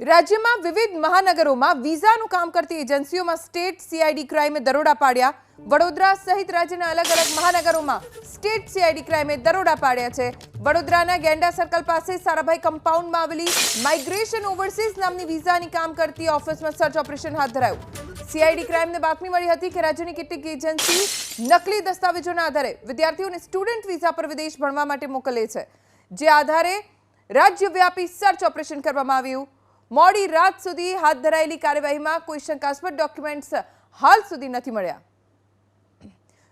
રાજ્યમાં વિવિધ મહાનગરોમાં વિઝાનું કામ કરતી એજન્સીઓમાં સ્ટેટ સીઆઈડી ક્રાઇમે દરોડા પાડ્યા. વડોદરા સહિત રાજ્યના અલગ અલગ મહાનગરોમાં સ્ટેટ સીઆઈડી ક્રાઇમે દરોડા પાડ્યા છે. વડોદરાના ગેંડા સર્કલ પાસે સારાભાઈ કમ્પાઉન્ડમાં આવેલી માઇગ્રેશન ઓવરસીઝ નામની વિઝાની કામ કરતી ઓફિસમાં સર્ચ ઓપરેશન હાથ ધરાયું. સીઆઈડી ક્રાઇમને બાતમી મળી હતી કે રાજ્યની કેટલીક એજન્સી નકલી દસ્તાવેજોના આધારે વિદ્યાર્થીઓને સ્ટુડન્ટ વિઝા પર વિદેશ ભણવા માટે મોકલે છે. જે આધારે રાજ્યવ્યાપી સર્ચ ઓપરેશન કરવામાં આવ્યું. મોડી રાત સુધી હાથ ધરાયેલી કાર્યવાહીમાં કોઈ શંકાસ્પદ ડોક્યુમેન્ટ્સ હાલ સુધી નથી મળ્યા.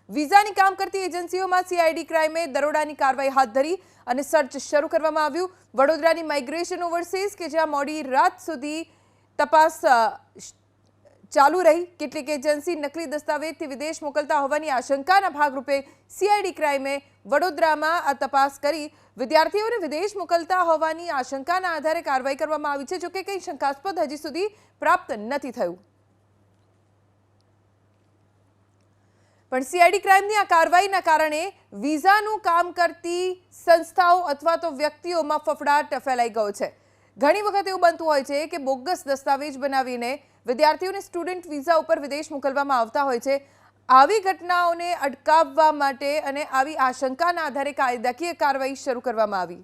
વિઝાની કામ કરતી એજન્સીઓમાં સીઆઈડી ક્રાઇમે દરોડાની કાર્યવાહી હાથ ધરી અને સર્ચ શરૂ કરવામાં આવ્યું. વડોદરાની માઇગ્રેશન ઓવરસીઝ કે જ્યાં મોડી રાત સુધી તપાસ ચાલુ રહી. કેટલીક એજન્સી નકલી દસ્તાવેજથી વિદેશ મોકલતા હોવાની આશંકાના ભાગરૂપે સીઆઈડી ક્રાઇમે વડોદરામાં આ તપાસ કરી. વિદ્યાર્થીઓને વિદેશ મોકલતા હોવાની આશંકાના આધારે કાર્યવાહી કરવામાં આવી છે જોકે કંઈ શંકાસ્પદ હજી સુધી પ્રાપ્ત નથી થયું. પણ સીઆઈડી ક્રાઇમની આ કાર્યવાહીના કારણે વિઝાનું કામ કરતી સંસ્થાઓ અથવા તો વ્યક્તિઓમાં ફફડાટ ફેલાઈ ગયો છે. ઘણી વખત એવું બનતું હોય છે કે બોગસ દસ્તાવેજ બનાવીને વિદ્યાર્થીઓને સ્ટુડન્ટ વિઝા ઉપર વિદેશ મોકલવામાં આવતા હોય છે. આવી ઘટનાઓને અટકાવવા માટે અને આવી આશંકાના આધારે કાયદાકીય કાર્યવાહી શરૂ કરવામાં આવી.